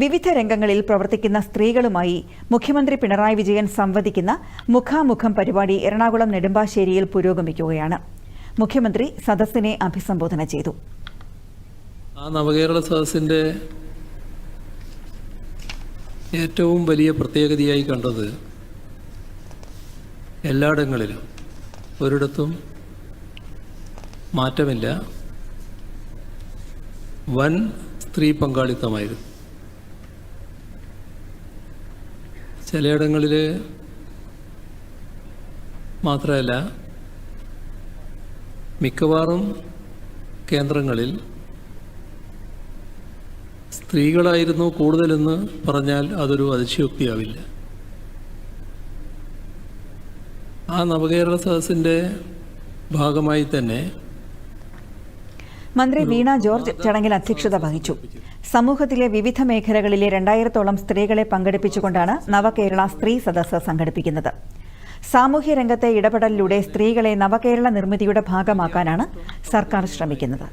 വിവിധ രംഗങ്ങളിൽ പ്രവർത്തിക്കുന്ന സ്ത്രീകളുമായി മുഖ്യമന്ത്രി പിണറായി വിജയൻ സംവദിക്കുന്ന മുഖാമുഖം പരിപാടി എറണാകുളം നെടുമ്പാശ്ശേരിയിൽ പുരോഗമിക്കുകയാണ്. മുഖ്യമന്ത്രി സദസ്സിനെ അഭിസംബോധന ചെയ്തു. ആ നവകേരള സദസ്സിന്റെ ഏറ്റവും വലിയ പ്രത്യേകതയായി കണ്ടത് എല്ലായിടങ്ങളിലും ഒരിടത്തും മാറ്റമില്ല. വൻ സ്ത്രീ പങ്കാളിത്തമായിരുന്നു. ചിലയിടങ്ങളിൽ മാത്രമല്ല മിക്കവാറും കേന്ദ്രങ്ങളിൽ സ്ത്രീകളായിരുന്നു കൂടുതലെന്ന് പറഞ്ഞാൽ അതൊരു അതിശയോക്തിയാവില്ല. ആ നവകേരള സദസ്സിന്റെ ഭാഗമായി തന്നെ മന്ത്രി വീണ ജോർജ് ചടങ്ങിൽ അധ്യക്ഷത വഹിച്ചു. സമൂഹത്തിലെ വിവിധ മേഖലകളിലെ രണ്ടായിരത്തോളം സ്ത്രീകളെ പങ്കെടുപ്പിച്ചുകൊണ്ടാണ് നവകേരള സ്ത്രീ സദസ്സ് സംഘടിപ്പിക്കുന്നത്. സാമൂഹ്യ രംഗത്തെ ഇടപെടലിലൂടെ സ്ത്രീകളെ നവകേരള നിർമ്മിതിയുടെ ഭാഗമാക്കാനാണ് സർക്കാർ ശ്രമിക്കുന്നത്.